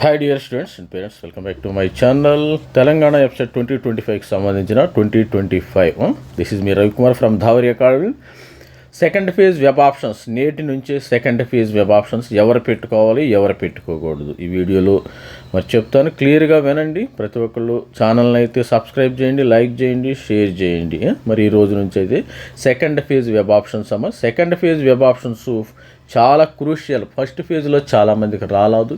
Hi dear students and parents welcome back to my channel Telangana website twenty twenty ఫైవ్కి సంబంధించిన twenty twenty five this is me Ravikumar from Dhavari academy second phase web options నేటి నుంచే second phase web options ఎవరు పెట్టుకోవాలి ఎవరు పెట్టుకోకూడదు. ఈ వీడియోలో మరి చెప్తాను. క్లియర్గా వినండి. ప్రతి ఒక్కళ్ళు ఛానల్ని అయితే సబ్స్క్రైబ్ చేయండి లైక్ చేయండి షేర్ చేయండి. Hmm? మరి ఈ రోజు నుంచి అయితే సెకండ్ ఫేజ్ వెబ్ ఆప్షన్స్ అమ్మ. సెకండ్ ఫేజ్ వెబ్ ఆప్షన్స్ చాలా క్రూషియల్ ఫస్ట్ ఫేజ్లో చాలామందికి రాలేదు.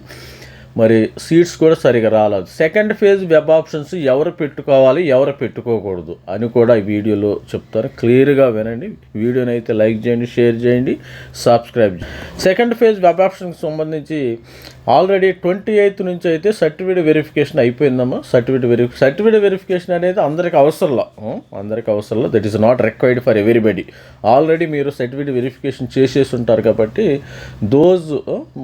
మరి సీట్స్ కూడా సరిగా రాలేదు. సెకండ్ ఫేజ్ వెబ్ ఆప్షన్స్ ఎవరు పెట్టుకోవాలి ఎవరు పెట్టుకోకూడదు అని కూడా ఈ వీడియోలో చెప్తారు. క్లియర్గా వినండి. వీడియోని అయితే లైక్ చేయండి షేర్ చేయండి సబ్స్క్రైబ్ చేయండి. సెకండ్ ఫేజ్ వెబ్ ఆప్షన్కి సంబంధించి ఆల్రెడీ ట్వంటీ ఎయిత్ నుంచి అయితే సర్టిఫికేట్ వెరిఫికేషన్ అయిపోయిందమ్మా. సర్టిఫికేట్ వెరిఫి సర్టిఫికేట్ వెరిఫికేషన్ అనేది అందరికి అవసరంలా. అందరికి అవసరంలో. That is not required for everybody already మీరు సర్టిఫికేట్ వెరిఫికేషన్ చేసేసి ఉంటారు కాబట్టి దోజ్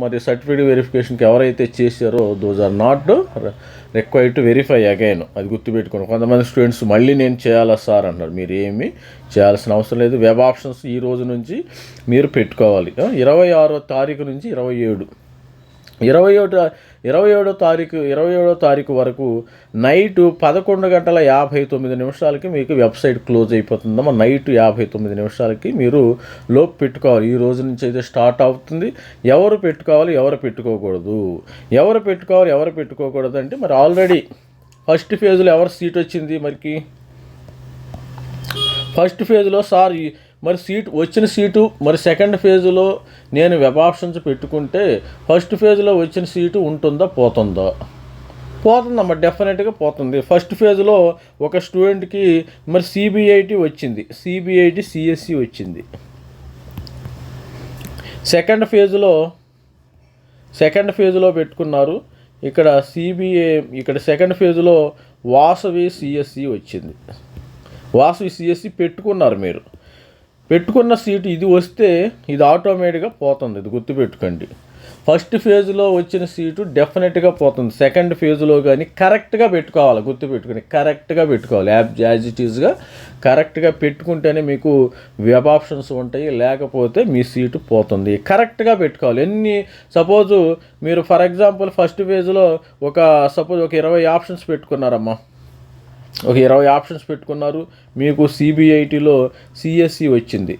మరి సర్టిఫికేట్ వెరిఫికేషన్కి ఎవరైతే చేశారో those are not required to verify again అది గుర్తుపెట్టుకోండి. కొంతమంది స్టూడెంట్స్ మళ్ళీ నేను చేయాలా సార్ అంటారు మీరు ఏమి చేయాల్సిన అవసరం లేదు. వెబ్ ఆప్షన్స్ ఈ రోజు నుంచి మీరు పెట్టుకోవాలి. ఇరవై ఆరో తారీఖు నుంచి ఇరవై ఏడు. ఇరవై ఒకటి ఇరవై ఏడో తారీఖు ఇరవై ఏడో తారీఖు వరకు నైట్ పదకొండు గంటల యాభై తొమ్మిది నిమిషాలకి మీకు వెబ్సైట్ క్లోజ్ అయిపోతుందమ్మా నైట్ యాభై తొమ్మిది నిమిషాలకి మీరు లోపు పెట్టుకోవాలి. ఈ రోజు నుంచి అయితే స్టార్ట్ అవుతుంది. ఎవరు పెట్టుకోవాలి ఎవరు పెట్టుకోకూడదు. ఎవరు పెట్టుకోవాలి ఎవరు పెట్టుకోకూడదు అంటే మరి ఆల్రెడీ ఫస్ట్ ఫేజ్లో ఎవరు సీట్ వచ్చింది? మరికి ఫస్ట్ ఫేజ్లో సార్ ఈ- మరి సీటు వచ్చిన సీటు మరి సెకండ్ ఫేజ్లో నేను వెబ్ ఆప్షన్స్ పెట్టుకుంటే ఫస్ట్ ఫేజ్లో వచ్చిన సీటు ఉంటుందా పోతుందా? పోతుందమ్మా డెఫినెట్గా పోతుంది. ఫస్ట్ ఫేజ్లో ఒక స్టూడెంట్కి మరి సిబిఐటి వచ్చింది. సిబిఐటి సిఎస్సి వచ్చింది. సెకండ్ ఫేజ్లో సెకండ్ ఫేజ్లో పెట్టుకున్నారు. ఇక్కడ సిబిఏ ఇక్కడ సెకండ్ ఫేజ్లో వాసవి సిఎస్సి వచ్చింది. వాసవి సిఎస్సి పెట్టుకున్నారు మీరు. పెట్టుకున్న సీటు ఇది వస్తే ఇది ఆటోమేటిక్గా పోతుంది. ఇది గుర్తుపెట్టుకోండి. ఫస్ట్ ఫేజ్లో వచ్చిన సీటు డెఫినెట్గా పోతుంది. సెకండ్ ఫేజ్లో కానీ కరెక్ట్గా పెట్టుకోవాలి. గుర్తుపెట్టుకుని కరెక్ట్గా పెట్టుకోవాలి. యాప్ యాజ్ ఇట్ ఈజ్గా కరెక్ట్గా పెట్టుకుంటేనే మీకు వెబ్ ఆప్షన్స్ ఉంటాయి. లేకపోతే మీ సీటు పోతుంది. కరెక్ట్గా పెట్టుకోవాలి. ఎన్ని సపోజు మీరు ఫర్ ఎగ్జాంపుల్ ఫస్ట్ ఫేజ్లో ఒక సపోజ్ ఒక ఇరవై ఆప్షన్స్ పెట్టుకున్నారమ్మా. ఒక ఇరవై ఆప్షన్స్ పెట్టుకున్నారు. మీకు సిబిఐటిలో సిఎస్సి వచ్చింది.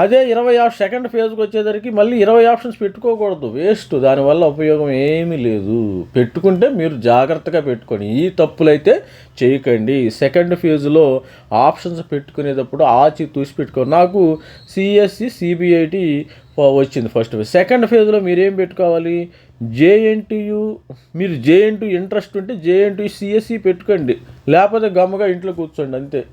అదే ఇరవై ఆప్షన్ సెకండ్ ఫేజ్కి వచ్చేసరికి మళ్ళీ ఇరవై ఆప్షన్స్ పెట్టుకోకూడదు. వేస్ట్. దానివల్ల ఉపయోగం ఏమీ లేదు. పెట్టుకుంటే మీరు జాగ్రత్తగా పెట్టుకోండి ఈ తప్పులైతే చేయకండి. సెకండ్ ఫేజ్లో ఆప్షన్స్ పెట్టుకునేటప్పుడు ఆచి తూసి పెట్టుకోండి నాకు సిఎస్సి సిబిఐటి వచ్చింది ఫస్ట్. ఫేజ్ సెకండ్ ఫేజ్లో మీరేం పెట్టుకోవాలి? జేఎన్టీయు మీరు జేఎన్టీ ఇంట్రెస్ట్ ఉంటే జేఎన్టీ సిఎస్సి పెట్టుకోండి. లేకపోతే గమ్ముగా ఇంట్లో కూర్చోండి అంతే.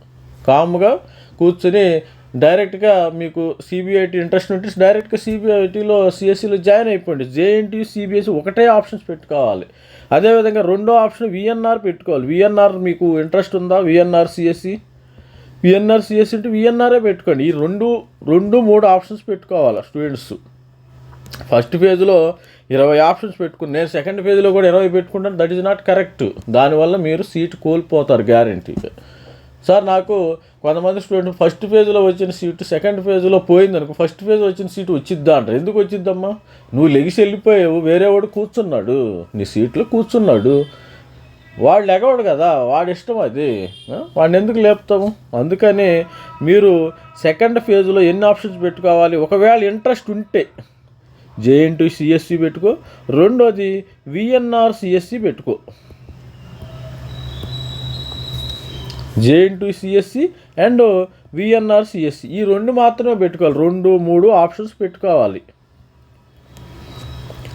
కామ్గా కూర్చొని డైరెక్ట్గా మీకు సిబిఐటి ఇంట్రెస్ట్ ఉంటే డైరెక్ట్గా సిబిఐటీలో సిఎస్సిలో జాయిన్ అయిపోండి. జేఎన్టీ సిబిఎస్సి ఒకటే ఆప్షన్స్ పెట్టుకోవాలి. అదేవిధంగా రెండో ఆప్షన్ విఎన్ఆర్ పెట్టుకోవాలి. విఎన్ఆర్ మీకు ఇంట్రెస్ట్ ఉందా? విఎన్ఆర్ సిఎస్సి విఎన్ఆర్ సిఎస్సి అంటే విఎన్ఆర్ఏ పెట్టుకోండి. ఈ రెండు రెండు మూడు ఆప్షన్స్ పెట్టుకోవాలి స్టూడెంట్స్. ఫస్ట్ ఫేజ్లో ఇరవై ఆప్షన్స్ పెట్టుకుని నేను సెకండ్ ఫేజ్లో కూడా ఇరవై పెట్టుకుంటాను. దట్ ఈజ్ నాట్ కరెక్ట్ దానివల్ల మీరు సీట్ కోల్పోతారు గ్యారంటీగా సార్ నాకు కొంతమంది స్టూడెంట్ ఫస్ట్ ఫేజ్లో వచ్చిన సీటు సెకండ్ ఫేజ్లో పోయింది అనుకో ఫస్ట్ ఫేజ్ వచ్చిన సీటు వచ్చిద్దా అంటారు. ఎందుకు వచ్చిద్దమ్మా? నువ్వు లెగిసి వెళ్ళిపోయావు వేరేవాడు కూర్చున్నాడు నీ సీట్లో కూర్చున్నాడు. వాడు లెగవడు కదా వాడి ఇష్టం అది. వాడిని ఎందుకు లేపుతాము? అందుకని మీరు సెకండ్ ఫేజ్లో ఎన్ని ఆప్షన్స్ పెట్టుకోవాలి? ఒకవేళ ఇంట్రెస్ట్ ఉంటే. జేఎన్టీ సిఎస్సి పెట్టుకో. రెండోది విఎన్ఆర్ సిఎస్సి పెట్టుకో. JNT CSE and VNR CSE ఈ రెండు మాత్రమే పెట్టుకోవాలి. రెండు మూడు ఆప్షన్స్ పెట్టుకోవాలి.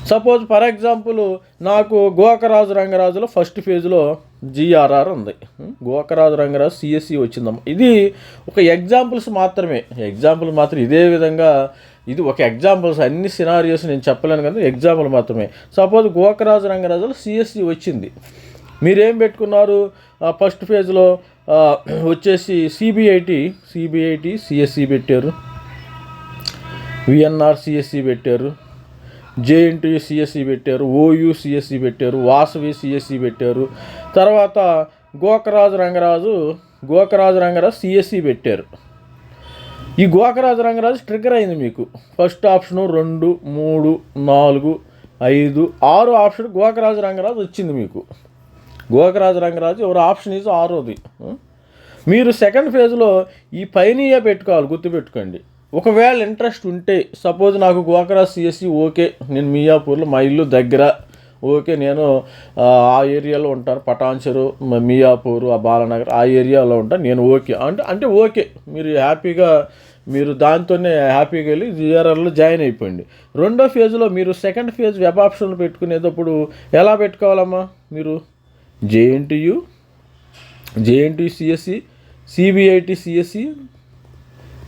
సపోజ్ ఫర్ ఎగ్జాంపుల్ నాకు గోకరాజు రంగరాజులో ఫస్ట్ ఫేజ్లో జిఆర్ఆర్ ఉంది. గోకరాజు రంగరాజు సిఎస్సి వచ్చిందమ్మ. ఇది ఒక ఎగ్జాంపుల్స్ మాత్రమే. ఎగ్జాంపుల్ మాత్రం ఇదే విధంగా ఇది ఒక ఎగ్జాంపుల్స్ అన్ని సినారియోస్ నేను చెప్పలేను కదా ఎగ్జాంపుల్ మాత్రమే. సపోజ్ గోకరాజు రంగరాజులో సిఎస్సి వచ్చింది. మీరేం పెట్టుకున్నారు? ఫస్ట్ ఫేజ్లో వచ్చేసి సిబిఐటి సిబిఐటి సిఎస్సి పెట్టారు. విఎన్ఆర్ సిఎస్సి పెట్టారు. జేఎన్టీయూ సిఎస్సి పెట్టారు. ఓయూ సిఎస్సి పెట్టారు. వాసవి సిఎస్సి పెట్టారు. తర్వాత గోకరాజు రంగరాజు గోకరాజు రంగరాజు సిఎస్సి పెట్టారు. ఈ గోకరాజు రంగరాజు ట్రిగ్గర్ అయింది మీకు. ఫస్ట్ ఆప్షను రెండు మూడు నాలుగు ఐదు ఆరు ఆప్షన్ గోకరాజు రంగరాజు వచ్చింది మీకు. గోకరాజు రంగరాజు ఎవరు ఆప్షన్ ఇస్ ఆరోది. మీరు సెకండ్ ఫేజ్లో ఈ పైనయే పెట్టుకోవాలి గుర్తుపెట్టుకోండి. ఒకవేళ ఇంట్రెస్ట్ ఉంటే సపోజ్ నాకు గోకరాజ్ సిఎస్సి ఓకే నేను మియాపూర్లో మా ఇల్లు దగ్గర ఓకే నేను ఆ, ఏరియాలో ఉంటాను. పటాన్చెరు మ- మియాపూర్ ఆ బాలనగర్ ఆ ఏరియాలో ఉంటాను. నేను ఓకే. అంటే అంటే ఓకే. మీరు హ్యాపీగా మీరు దాంతోనే హ్యాపీగా వెళ్ళి జిఆర్ఆర్లో జాయిన్ అయిపోయింది రెండో ఫేజ్లో మీరు సెకండ్ ఫేజ్ వెబ్ ఆప్షన్లు పెట్టుకునేటప్పుడు ఎలా పెట్టుకోవాలమ్మా మీరు? JNTU JNT CSE CBIT CSE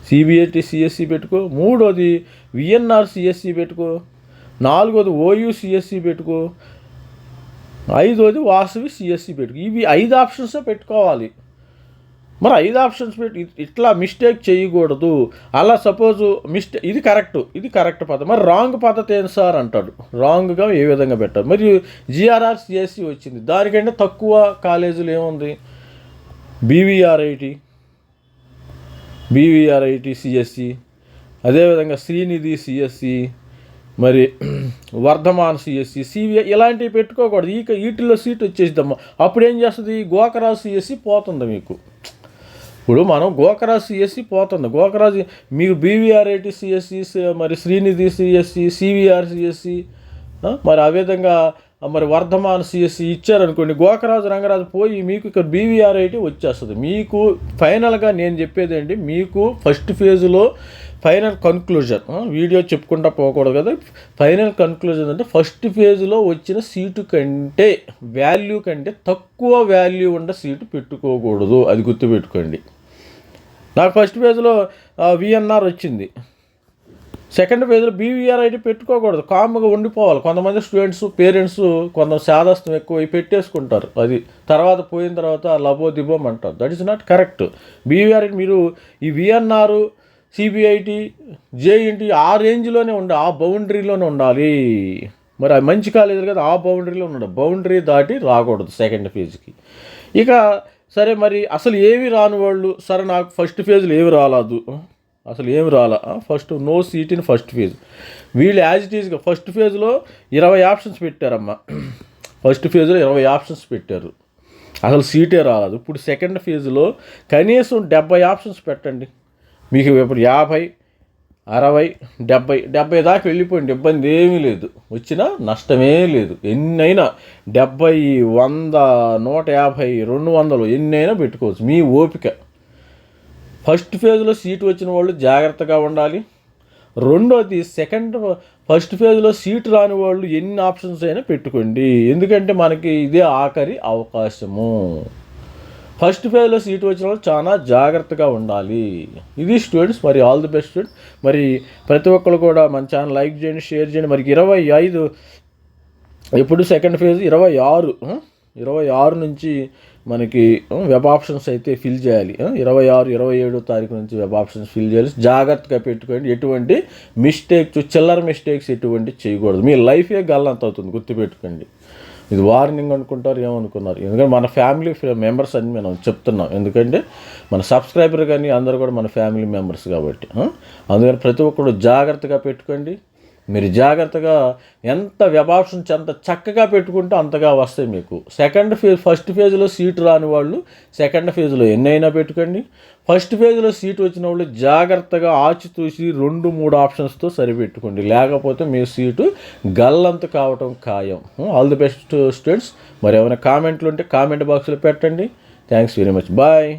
CBIT CSE పెట్టుకో. మూడోది విఎన్ఆర్ సిఎస్సి పెట్టుకో. నాలుగోది ఓయూ సిఎస్సి పెట్టుకో. ఐదోది వాసవి సిఎస్సి పెట్టుకో. ఇవి ఐదు ఆప్షన్సే పెట్టుకోవాలి. మరి ఐదు ఆప్షన్స్ పెట్టి ఇట్లా మిస్టేక్ చేయకూడదు. అలా సపోజ్ మిస్టే ఇది కరెక్ట్ ఇది కరెక్ట్ పద్ధతి మరి రాంగ్ పద్ధతి ఏంటి సార్ అంటాడు? రాంగ్గా ఏ విధంగా పెట్టారు మరి జిఆర్ఆర్ సిఎస్సి వచ్చింది. దానికంటే తక్కువ కాలేజీలు ఏముంది? బీవీఆర్ఐటి బీవీఆర్ఐటి సిఎస్సి అదేవిధంగా శ్రీనిధి సిఎస్సి మరి వర్ధమాన్ సిఎస్సి సివిఐ ఇలాంటివి పెట్టుకోకూడదు. ఈ వీటిల్లో సీట్ వచ్చేసిద్దమ్మా. అప్పుడు ఏం చేస్తుంది? గోకరాజు సిఎస్సి పోతుంది మీకు. ఇప్పుడు మనం గోకరాజు సిఎస్సి పోతుంది. గోకరాజు మీకు బీవీఆర్ఐటి సిఎస్సి మరి శ్రీనిధి సిఎస్సి సివిఆర్ సిఎస్సి మరి ఆ విధంగా మరి వర్ధమాన్ సిఎస్సి ఇచ్చారనుకోండి గోకరాజు రంగరాజు పోయి మీకు ఇక్కడ బీవీఆర్ఐటి వచ్చేస్తుంది. మీకు ఫైనల్గా నేను చెప్పేది ఏంటి మీకు ఫస్ట్ ఫేజ్లో ఫైనల్ కన్క్లూజన్ వీడియో చెప్పుకుంటా పోకూడదు కదా. ఫైనల్ కన్క్లూజన్ అంటే ఫస్ట్ ఫేజ్లో వచ్చిన సీటు కంటే వాల్యూ కంటే తక్కువ వాల్యూ ఉన్న సీటు పెట్టుకోకూడదు. అది గుర్తుపెట్టుకోండి. నాకు ఫస్ట్ పేజ్లో విఎన్ఆర్ వచ్చింది. సెకండ్ పేజ్లో బీవీఆర్ ఐడి పెట్టుకోకూడదు. కామ్గా ఉండిపోవాలి. కొంతమంది స్టూడెంట్స్ పేరెంట్స్ కొంత శాదస్తం ఎక్కువ పెట్టేసుకుంటారు. అది తర్వాత పోయిన తర్వాత లబో దిబోం అంటారు. That is not correct BVR మీరు ఈ విఎన్ఆర్ సిబిఐటి జేఎన్టీ ఆ రేంజ్లోనే ఉండాలి. ఆ బౌండరీలోనే ఉండాలి. మరి అది మంచి కాలేజీలు కదా ఆ బౌండరీలో ఉండాలి. బౌండరీ దాటి రాకూడదు సెకండ్ ఫేజ్కి ఇక సరే మరి అసలు ఏమి రాని వాళ్ళు? సరే నాకు ఫస్ట్ ఫేజ్లో ఏమి రాలేదు. అసలు ఏమి రాలా? First no seat in first phase వీళ్ళు యాజ్ ఇట్ ఈస్గా ఫస్ట్ ఫేజ్లో ఇరవై ఆప్షన్స్ పెట్టారమ్మా. ఫస్ట్ ఫేజ్లో ఇరవై ఆప్షన్స్ పెట్టారు. అసలు సీటే రాలేదు. ఇప్పుడు సెకండ్ ఫేజ్లో కనీసం డెబ్బై ఆప్షన్స్ పెట్టండి. మీకు ఇప్పుడు యాభై అరవై డెబ్బై డెబ్బై దాకా వెళ్ళిపోయింది. ఇబ్బంది ఏమీ లేదు. వచ్చినా నష్టమే లేదు. ఎన్నైనా డెబ్బై వంద నూట యాభై రెండు వందలు ఎన్నైనా పెట్టుకోవచ్చు. మీ ఓపిక. ఫస్ట్ ఫేజ్లో సీటు వచ్చిన వాళ్ళు జాగ్రత్తగా ఉండాలి. రెండోది సెకండ్ ఫస్ట్ ఫేజ్లో సీటు రాని వాళ్ళు ఎన్ని ఆప్షన్స్ అయినా పెట్టుకోండి. ఎందుకంటే మనకి ఇదే ఆఖరి అవకాశము. ఫస్ట్ ఫేజ్లో సీట్ వచ్చిన వాళ్ళు చాలా జాగ్రత్తగా ఉండాలి. ఇది స్టూడెంట్స్ మరి ఆల్ ది బెస్ట్ స్టూడెంట్ మరి ప్రతి ఒక్కరు కూడా మన ఛానల్ లైక్ చేయండి షేర్ చేయండి. మరి ఇరవై ఐదు ఇప్పుడు సెకండ్ ఫేజ్? ఇరవై ఆరు ఇరవై ఆరు నుంచి మనకి వెబ్ ఆప్షన్స్ అయితే ఫిల్ చేయాలి. ఇరవై ఆరు ఇరవై ఏడో తారీఖు నుంచి వెబ్ ఆప్షన్స్ ఫిల్ చేయాలి. జాగ్రత్తగా పెట్టుకోండి. ఎటువంటి మిస్టేక్స్ చిల్లర మిస్టేక్స్ ఎటువంటి చేయకూడదు. మీ లైఫే గల్లంత అవుతుంది. గుర్తుపెట్టుకోండి. ఇది వార్నింగ్ అనుకుంటారు ఏమనుకున్నారు? ఎందుకంటే మన ఫ్యామిలీ మెంబర్స్ అని మనం చెప్తున్నాం. ఎందుకంటే మన సబ్స్క్రైబర్ కానీ అందరూ కూడా మన ఫ్యామిలీ మెంబర్స్ కాబట్టి అందుకని ప్రతి ఒక్కరు జాగ్రత్తగా పెట్టుకోండి. మీరు జాగ్రత్తగా ఎంత వెబ్ ఎంత చక్కగా పెట్టుకుంటే అంతగా వస్తాయి మీకు. సెకండ్ ఫేజ్ ఫస్ట్ ఫేజ్లో సీట్ రాని వాళ్ళు సెకండ్ ఫేజ్లో ఎన్నైనా పెట్టుకోండి. ఫస్ట్ ఫేజ్లో సీట్ వచ్చిన వాళ్ళు జాగ్రత్తగా ఆచితూసి రెండు మూడు ఆప్షన్స్తో సరిపెట్టుకోండి. లేకపోతే మీ సీటు గల్లంత కావటం ఖాయం. ఆల్ ది బెస్ట్ స్టూడెంట్స్ మరి ఏమైనా కామెంట్లు ఉంటే కామెంట్ బాక్స్లో పెట్టండి. Thanks very much bye